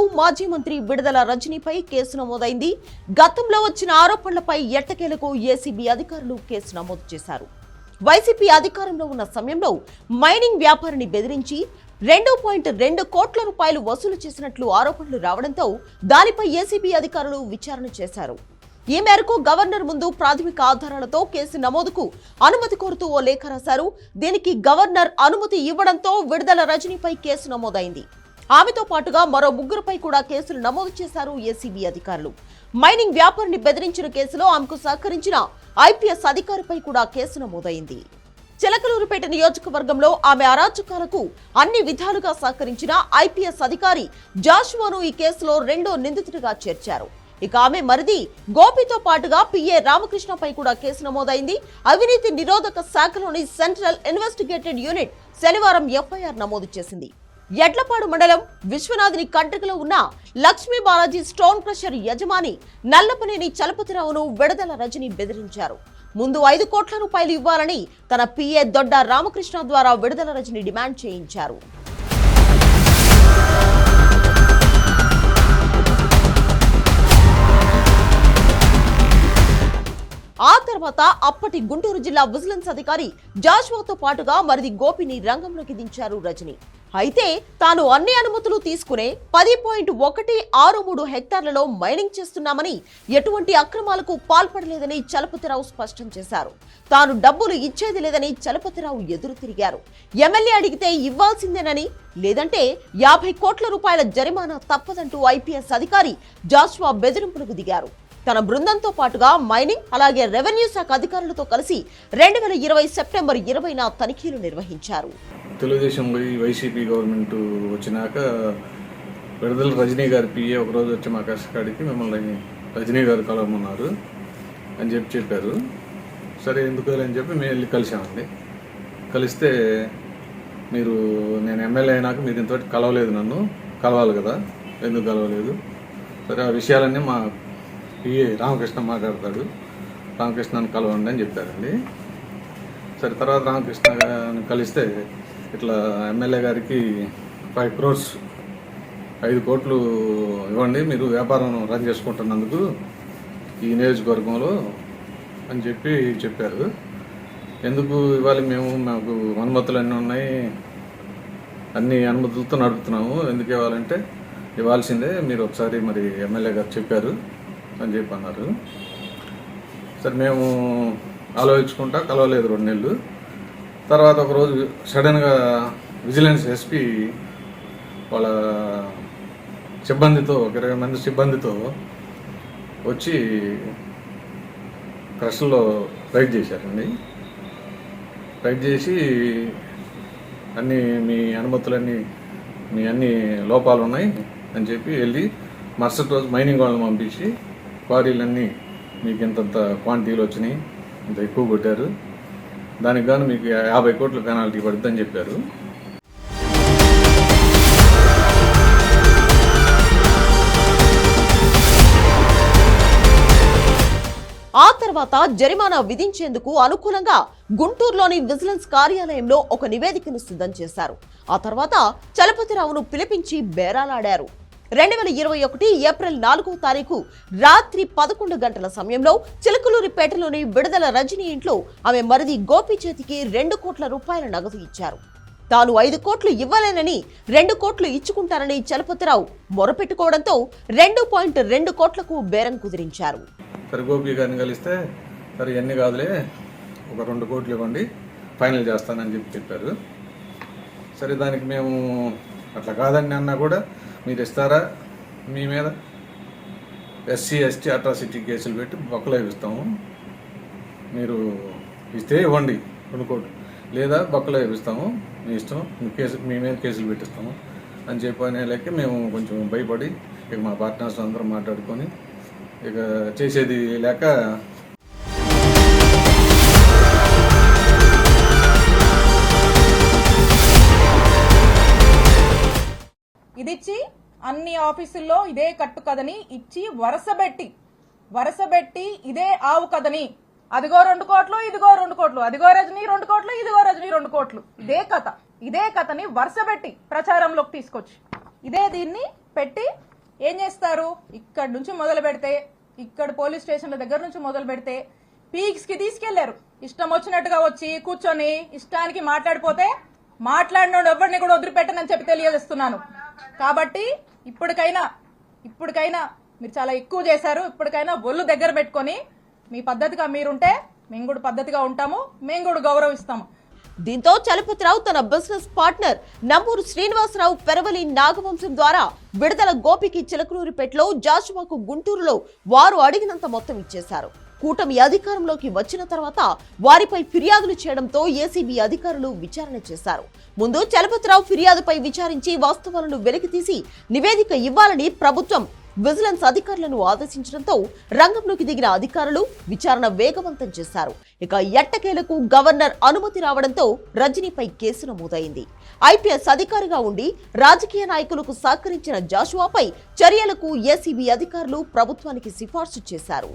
మేరకు మాజీ మంత్రి విడుదల రజనీపై కేసు నమోదైంది. గతంలో వచ్చిన ఆరోపణలపై ఎట్టకేలకు ఏసీబీ అధికారులు కేసు నమోదు చేశారు. వైసీపీ అధికారంలో ఉన్న సమయంలో మైనింగ్ వ్యాపారిని బెదిరించి రెండు పాయింట్ రెండు కోట్ల రూపాయలు వసూలు చేసినట్లు ఆరోపణలు రావడంతో దానిపై ఏసీబీ అధికారులు విచారణ చేశారు. ఈ మేరకు గవర్నర్ ముందు ప్రాథమిక ఆధారాలతో కేసు నమోదుకు అనుమతి కోరుతూ ఓ లేఖ రాశారు. దీనికి గవర్నర్ అనుమతి ఇవ్వడంతో విడుదల రజనీపై కేసు నమోదైంది. ఆమెతో పాటుగా మరో ముగ్గురుపై కూడా కేసులు నమోదు చేశారు ఏసీబీ అధికారులు. మైనింగ్ వ్యాపారిని బెదిరించిన కేసులో ఆమెకు సహకరించిన ఐపీఎస్ అధికారిపై కూడా కేసు నమోదైంది. చిలకలూరుపేట నియోజకవర్గంలో ఆమె అరాచకాలకు అన్ని విధాలుగా సహకరించిన ఐపీఎస్ అధికారి జాషువాను ఈ కేసులో రెండో నిందితుడిగా చేర్చారు. ఇక ఆమె మరిది గోపితో పాటుగా పిఏ రామకృష్ణపై కూడా కేసు నమోదైంది. అవినీతి నిరోధక శాఖలోని సెంట్రల్ ఇన్వెస్టిగేటెడ్ యూనిట్ శనివారం ఎఫ్ఐఆర్ నమోదు చేసింది. ఎడ్లపాడు మండలం విశ్వనాథుని కంట్రికలో ఉన్న లక్ష్మీ బాలాజీ స్టోన్ క్రషర్ యజమాని నల్లపనేని చలపతిరావును విడుదల రజని బెదిరించారు. ముందు ఐదు కోట్ల రూపాయలు ఇవ్వాలని తన పిఏ దొడ్డ రామకృష్ణ ద్వారా విడుదల రజని డిమాండ్ చేయించారు. ఆ తర్వాత అప్పటి గుంటూరు జిల్లా విజిలెన్స్ అధికారి జాజ్వాతో పాటుగా మరిది గోపిని రంగంలోకి దించారు రజని. అయితే తాను అన్ని అనుమతులు తీసుకునే పది పాయింట్ ఒకటి ఆరు మూడు హెక్టార్లలో మైనింగ్ చేస్తున్నామని ఎటువంటి అక్రమాలకు పాల్పడలేదని చలపతిరావు స్పష్టం చేశారు. తాను డబ్బులు ఇచ్చేది లేదని చలపతిరావు ఎదురు తిరిగారు. ఎమ్మెల్యే అడిగితే ఇవ్వాల్సిందేనని లేదంటే యాభై కోట్ల రూపాయల జరిమానా తప్పదంటూ ఐపీఎస్ అధికారి జాస్వా బెదిరింపులకు దిగారు. తన బృందంతో పాటుగా మైనింగ్ అలాగే రెవెన్యూ శాఖ అధికారులతో కలిసి రెండు వేల ఇరవై సెప్టెంబర్ ఇరవైన తనిఖీలు నిర్వహించారు. తెలుగుదేశం వైసీపీ గవర్నమెంట్ వచ్చినాక విడుదల రజనీ గారి పిఏ ఒకరోజు వచ్చి మా కష్టకాడికి మిమ్మల్ని రజనీ గారు కలవమన్నారు అని చెప్పి చెప్పారు. సరే ఎందుకు అని చెప్పి మేము వెళ్ళి కలిసామండి. కలిస్తే మీరు నేను ఎమ్మెల్యే అయినాక మీరు ఇంతవరకు కలవలేదు నన్ను. కలవాలి కదా. ఎందుకు కలవలేదు? సరే ఆ విషయాలన్నీ మా పిఏ రామకృష్ణ మాట్లాడతాడు. రామకృష్ణని కలవండి అని చెప్పారండి. సరే తర్వాత రామకృష్ణ కలిస్తే ఇట్లా ఎమ్మెల్యే గారికి ఫైవ్ క్రోర్స్ ఐదు కోట్లు ఇవ్వండి మీరు వ్యాపారం రన్ చేసుకుంటున్నందుకు ఈ నియోజకవర్గంలో అని చెప్పి చెప్పారు. ఎందుకు ఇవ్వాలి? మేము మాకు అనుమతులు అన్నీ ఉన్నాయి. అన్ని అనుమతులతో నడుపుతున్నాము. ఎందుకు ఇవ్వాలంటే ఇవ్వాల్సిందే మీరు ఒకసారి మరి ఎమ్మెల్యే గారు చెప్పారు. అని చెప్పి అన్నారు. సరే మేము ఆలోచించుకుంటా కలవలేదు రెండు నెలలు. తర్వాత ఒకరోజు సడన్గా విజిలెన్స్ ఎస్పీ వాళ్ళ సిబ్బందితో ఒక ఇరవై మంది సిబ్బందితో వచ్చి క్రష్లో రైడ్ చేశారండి. రైడ్ చేసి అన్నీ మీ అనుమతులన్నీ మీ అన్ని లోపాలు ఉన్నాయి అని చెప్పి వెళ్ళి మరుసటి రోజు మైనింగ్ వాళ్ళని పంపించి క్వారీలన్నీ మీకు ఇంతంత క్వాంటిటీలు వచ్చినాయి. ఇంత ఎక్కువ కొట్టారు. దానికి గాను మీకు యాభై కోట్ల పెనాల్టీ పడుతుందని చెప్పారు. ఆ తర్వాత జరిమానా విధించేందుకు అనుకూలంగా గుంటూరులోని విజిలెన్స్ కార్యాలయంలో ఒక నివేదికను సిద్ధం చేశారు. ఆ తర్వాత చలపతిరావును పిలిపించి బేరాలాడారు. రెండు వేల ఇరవై ఒకటి ఏప్రిల్ నాలుగో తారీఖు రాత్రి పదకొండు గంటల సమయంలో చిలకలూరిపేటలోని విడుదల రజనీ ఇంట్లో ఆమె మరిది గోపి చేతికి రెండు కోట్ల రూపాయల నగదు ఇచ్చారు. తాను ఐదు కోట్లు ఇవ్వలేనని రెండు కోట్లు ఇచ్చుకుంటానని చలపతిరావు మొరపెట్టుకోవడంతో రెండు పాయింట్ రెండు కోట్లకు బేరం కుదిరించారు. సరే గోపి గారిని కలిస్తే సరే కాదులే ఒక రెండు కోట్లు ఇవ్వండి ఫైనల్ చేస్తానని చెప్పి చెప్పారు. సరే దానికి మేము అట్లా కాదని అన్నా కూడా మీరు ఇస్తారా మీ మీద? ఎస్సీ ఎస్టీ అట్రాసిటీ కేసులు పెట్టి బొక్కలు ఇస్తాము మీరు ఇస్తే ఇవ్వండి రెండు కోట్లు లేదా బొక్కలు వేపిస్తాము. మీ ఇష్టం మీ కేసు మీ మీద కేసులు పెట్టిస్తాము. అని చెప్పి అనే లెక్క మేము కొంచెం భయపడి ఇక మా పార్ట్నర్స్ అందరం మాట్లాడుకొని ఇక చేసేది లేక ఆఫీసుల్లో ఇదే కట్టు కథని ఇచ్చి వరసబెట్టి వరసబెట్టి ఇదే ఆవు కథని. అదిగో రెండు కోట్లు ఇదిగో రెండు కోట్లు అదిగో రజనీ రెండు కోట్లు ఇదిగో రజనీ రెండు కోట్లు. ఇదే కథ ఇదే కథని వరుసబెట్టి ప్రచారంలోకి తీసుకొచ్చి ఇదే దీన్ని పెట్టి ఏం చేస్తారు? ఇక్కడ నుంచి మొదలు పెడితే ఇక్కడ పోలీస్ స్టేషన్ల దగ్గర నుంచి మొదలు పెడితే పీక్స్కి తీసుకెళ్ళారు. ఇష్టం వచ్చినట్టుగా వచ్చి కూర్చొని ఇష్టానికి మాట్లాడిపోతే మాట్లాడినోడు ఎవరిని కూడా వదిలిపెట్టనని చెప్పి తెలియజేస్తున్నాను. కాబట్టి ఇప్పటికైనా ఇప్పటికైనా మీరు చాలా ఎక్కువ చేశారు. ఇప్పటికైనా ఒళ్ళు దగ్గర పెట్టుకొని మీ పద్ధతిగా మీరుంటే మేము కూడా పద్ధతిగా ఉంటాము మేము కూడా గౌరవిస్తాము. దీంతో చలపతిరావు తన బిజినెస్ పార్ట్నర్ నంబూరు శ్రీనివాసరావు పెరవలి నాగవంశం ద్వారా విడుదల గోపికి చిలకలూరిపేటలో జాషువాకు గుంటూరులో వారు అడిగినంత మొత్తం ఇచ్చేశారు. కూటమి అధికారంలోకి వచ్చిన తర్వాత వారిపై ఫిర్యాదులు చేయడంతో ఏసీబీ అధికారులు విచారణ చేశారు. ముందు చలపతిరావు ఫిర్యాదుపై విచారించి వాస్తవాలను వెలికితీసి నివేదిక ఇవ్వాలని ప్రభుత్వం విజిలెన్స్ అధికారులను ఆదేశించడంతో రంగంలోకి దిగిన అధికారులు విచారణ వేగవంతం చేశారు. ఇక ఎట్టకేలకు గవర్నర్ అనుమతి రావడంతో రజనీపై కేసు నమోదైంది. ఐపీఎస్ అధికారిగా ఉండి రాజకీయ నాయకులకు సహకరించిన జాషువాపై చర్యలకు ఏసీబీ అధికారులు ప్రభుత్వానికి సిఫార్సు చేశారు.